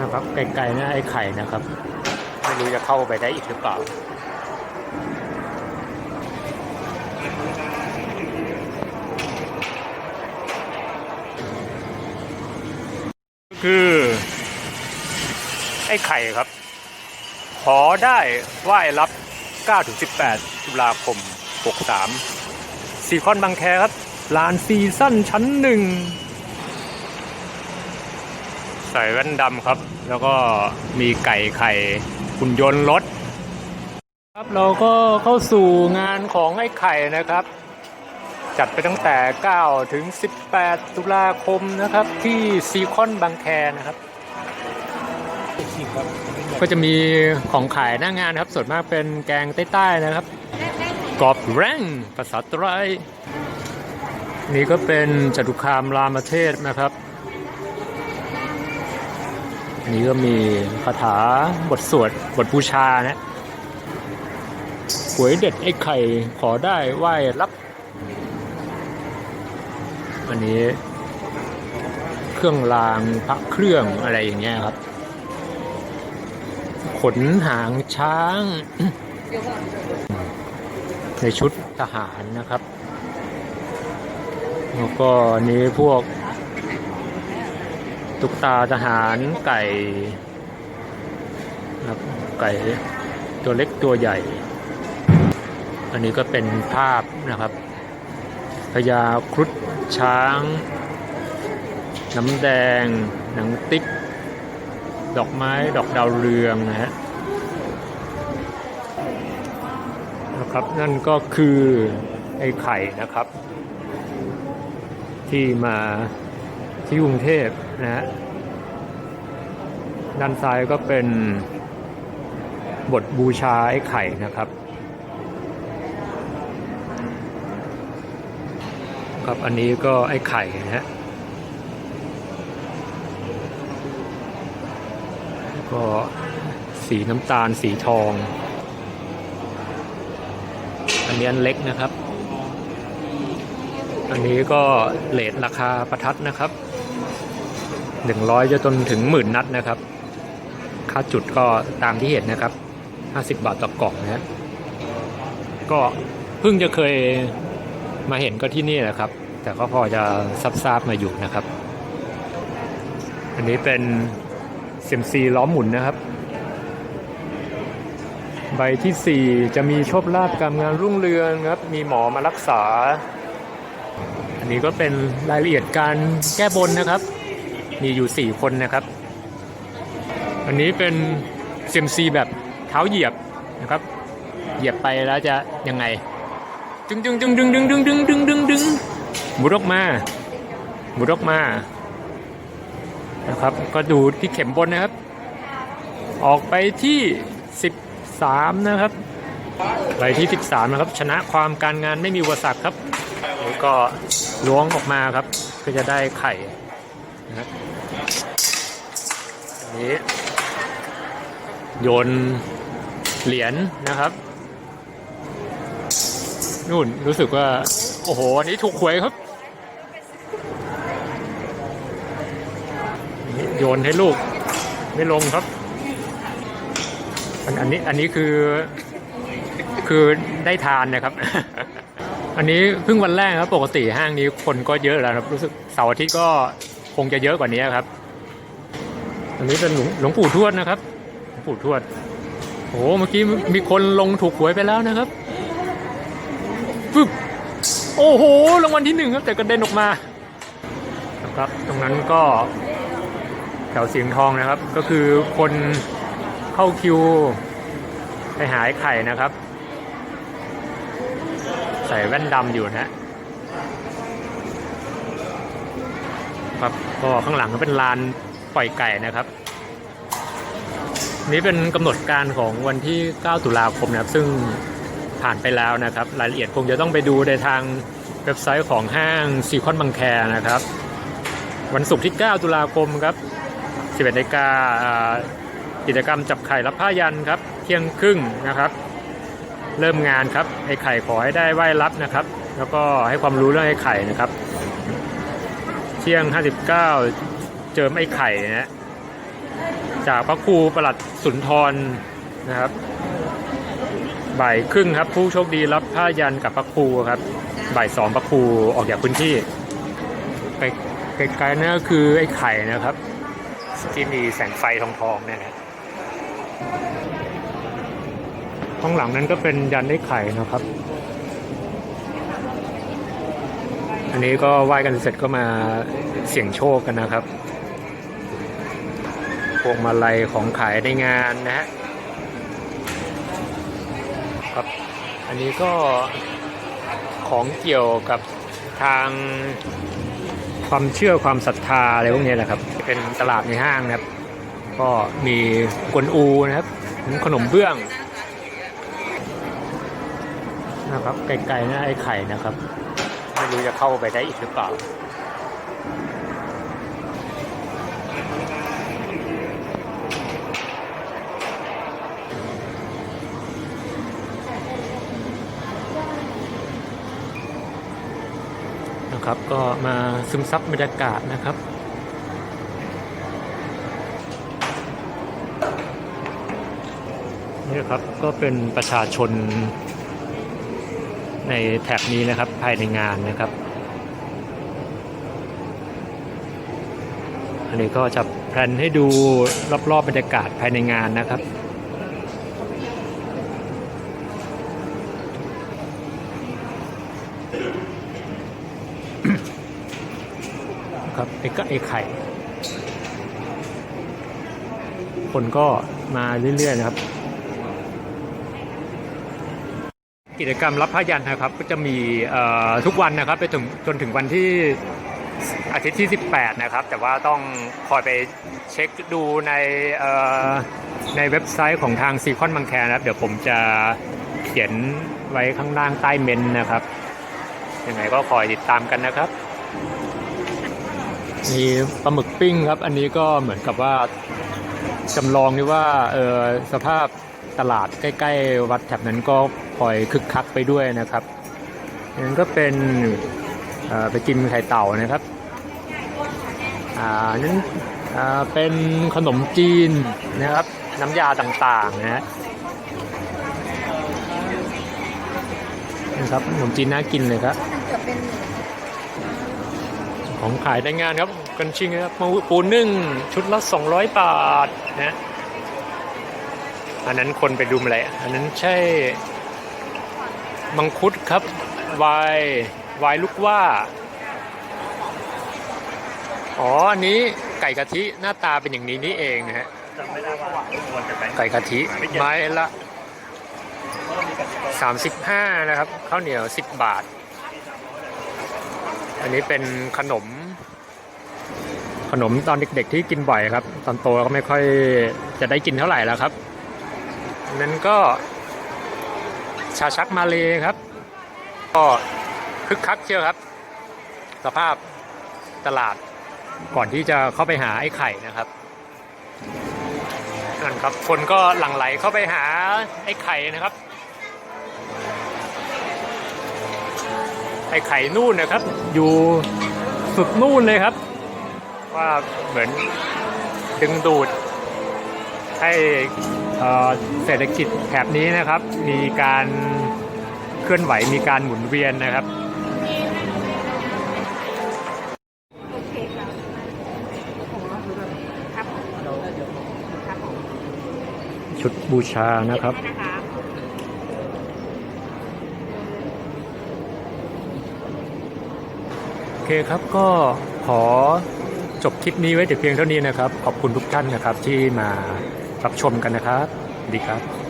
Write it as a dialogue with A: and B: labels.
A: นะครับไกลๆนะไอ้ไข่นะครับ ไม่รู้จะเข้าไปได้อีกหรือเปล่าคือ ไอ้ไข่ครับ ขอได้ไหว้รับ 9-18 ตุลาคม 63ซีคอนบางแคครับลานซีซั่นชั้นหนึ่ง ส่แว่นดำครับ แล้วก็มีไก่ไข่หุ่นยนต์รถ ครับเราก็เข้าสู่งานของไอ้ไข่นะครับ จัดไปตั้งแต่ 9 ถึง 18 ตุลาคมนะครับ ที่ซีคอนบางแคนะครับ ก็จะมีของขายหน้างานครับส่วนมากเป็นแกงใต้ๆนะครับกรอบแรงภาษาไตรนี่ก็เป็นจตุคามรามเทศนะครับอั นี้ก็มีคาถาบทสวดบทบูชานะหวยเด็ดไอ้ไข่ขอได้ไหว้รับอันนี้เครื่องรางพระเครื่องอะไรอย่างเงี้ยครับ ขนหางช้าง ในชุดทหารนะครับ แล้วก็นนี้พวก ตุ๊กตาทหารไก่นะครับไก่ตัวเล็กตัวใหญ่ อันนี้ก็เป็นภาพนะครับพญาครุฑช้าง น้ำแดง หนังติ๊ก ดอกไม้ดอกดาวเรืองนะฮะนะครับนั่นก็คือไอ้ไข่นะครับ ที่มา ที่กรุงเทพนะฮะด้านซ้ายก็เป็นบทบูชาไอ้ไข่นะครับครับอันนี้ก็ไอ้ไข่นะฮะก็สีน้ำตาลสีทอง อันนี้อันเล็กนะครับ อันนี้ก็เลทราคาประทัดนะครับ หนึ่งร้อยจะจนถึงหมื่นนัดนะครับ ค่าจุดก็ตามที่เห็นนะครับห้าสิบบาทต่อกล่องนะฮะก็เพิ่งจะเคยมาเห็นก็ที่นี่แหละครับ แต่ก็พอจะซับซาบมาอยู่นะครับ อันนี้เป็นเซยมซีล้อมหมุนนะครับ ใบที่ 4 จะมีโชคลาภการงานรุ่งเรืองครับ มีหมอมารักษา อันนี้ก็เป็นรายละเอียดการแก้บนนะครับ มีอยู่ 4 คนนะครับ อันนี้เป็นเซยมซีแบบเท้าเหยียบนะครับ เหยียบไปแล้วจะยังไง ดึงดึงดึงดึงดึงดึงดึงดึงดึงดึงบุดออกมาบุดออกมานะครับ ก็ดูที่เข็มบนนะครับ ออกไปที่ 13 นะครับ ไปที่ 13 นะครับ ชนะความการงานไม่มีอุปสรรคครับแล้วก็ล้วงออกมาครับ ก็จะได้ไข่ นะครับนี้โยนเหรียญนะครับ นู่นรู้สึกว่า โอ้โหอันนี้ถูกหวยครับ โยนให้ลูก ไม่ลงครับอันอันนี้อันนี้คือ คือได้ทานนะครับอันนี้เพิ่งวันแรกครับปกติห้างนี้คนก็เยอะแล้วครับ รู้สึกเสาร์อาทิตย์ก็ คงจะเยอะกว่านี้ครับ อันนี้เป็นหลวงหลวงปู่ทวดนะครับ หลวงปู่ทวด โอ้โหเมื่อกี้มีคนลงถูกหวยไปแล้วนะครับปึ๊บโอ้โหรางวัลที่หนึ่งครับ แต่กระเด็นออกมานะครับ ตรงนั้นก็แถวเสียงทองนะครับ ก็คือคนเข้าคิว ไปหาไอ้ไข่นะครับ ใส่แว่นดำอยู่นะฮะ ครับก็ข้างหลังก็เป็นลานปล่อยไก่นะครับ นี้เป็นกำหนดการของวันที่ 9 ตุลาคมนะครับ ซึ่งผ่านไปแล้วนะครับ รายละเอียดคงจะต้องไปดูในทางเว็บไซต์ของห้างซีคอนบังแคนะครับ วันศุกร์ที่ 9 ตุลาคมครับ 11นาฬิกากิจกรรมจับไข่รับผ้ายันครับ เที่ยงครึ่งนะครับ เริ่มงานครับไอ้ไข่ขอให้ได้ไหว้รับนะครับ แล้วก็ให้ความรู้เรื่องไอ้ไข่นะครับ ที่ยง 59 เจิมไอ้ไข่นะจากพระครูประหลัดสุนทรนะครับ บ่ายครึ่งครับ ผู้โชคดีรับผ้ายันกับพระครูครับ บ่ายสองพระครูออกจากพื้นที่ ไปไกลๆนั่นก็คือไอ้ไข่นะครับ ที่มีแสงไฟทองๆเนี่ยนะข้างหลังนั้นก็เป็นยันไอ้ไข่นะครับ อันนี้ก็ไหว้กันเสร็จก็มาเสี่ยงโชคกันนะครับพวงมาลัยของขายในงานนะฮะครับ อันนี้ก็ของเกี่ยวกับทางความเชื่อความศรัทธาอะไรพวกนี้แหละครับ เป็นตลาดในห้างนะครับ ก็มีกวนอูนะครับ ขนมเบื้องนะครับไกลๆนะไอ้ไข่นะครับ ไม่รู้จะเข้าไปได้อีกหรือเปล่านะครับก็มาซึมซับบรรยากาศนะครับนี่ครับก็เป็นประชาชน ในแถบนี้นะครับภายในงานนะครับ อันนี้ก็จะแพลนให้ดูรอบๆบรรยากาศภายในงานนะครับครับไอ้ก็ไอ้ไข่ คนก็มาเรื่อยๆนะครับ กิจกรรมรับพระยันนะครับ ก็จะมีทุกวันนะครับไปถึงจนถึงวันที่อาทิตย์ที่ 18 นะครับ แต่ว่าต้องคอยไปเช็คดูในในเว็บไซต์ของทางซีคอนบังแคนะครับ เดี๋ยวผมจะเขียนไว้ข้างล่างใต้เมนนะครับยังไงก็คอยติดตามกันนะครับมีปลาหมึกปิ้งครับ อันนี้ก็เหมือนกับว่าจำลองนี่ว่าเออสภาพ ตลาดใกล้ ๆ วัดแถบนั้นก็พลอยคึกคักไปด้วยนะครับนั้นก็เป็นไปกินไข่เต่านะครับอ่านั้นเป็นขนมจีนนะครับ น้ำยาต่างๆนะนะครับขนมจีนน่ากินเลยครับของขายในงานครับกันชิงครับปูนึ่งชุดละ 200 บาทนะ อันนั้นคนไปดูอะไรอันนั้นใช่มังคุดครับ วาย วายลูกว่า อ๋อ อันนี้ไก่กะทิหน้าตาเป็นอย่างนี้นี่เองนะฮะ
B: ไม่ได้ว่าควรจะไป
A: ไก่กะทิไม้ละ 35 นะครับข้าวเหนียว 10 บาท อันนี้เป็นขนม ขนมตอนเด็กๆที่กินบ่อยครับ ตอนโตก็ไม่ค่อยจะได้กินเท่าไหร่แล้วครับ นั้นก็ ชาชักมาเลครับ ก็คึกคักเชียวครับ สภาพตลาดก่อนที่จะเข้าไปหาไอ้ไข่นะครับนั่นครับ คนก็หลั่งไหลเข้าไปหาไอ้ไข่นะครับ ไอ้ไข่นู่นนะครับ อยู่สุดนู่นเลยครับ ว่าเหมือนดึงดูด ให้เศรษฐกิจแถบนี้นะครับ มีการเคลื่อนไหวมีการหมุนเวียนนะครับชุดบูชานะครับ โอเคครับก็ขอจบคลิปนี้ไว้แต่เพียงเท่านี้นะครับ ขอบคุณทุกท่านนะครับที่มา รับชมกันนะครับ ดีครับ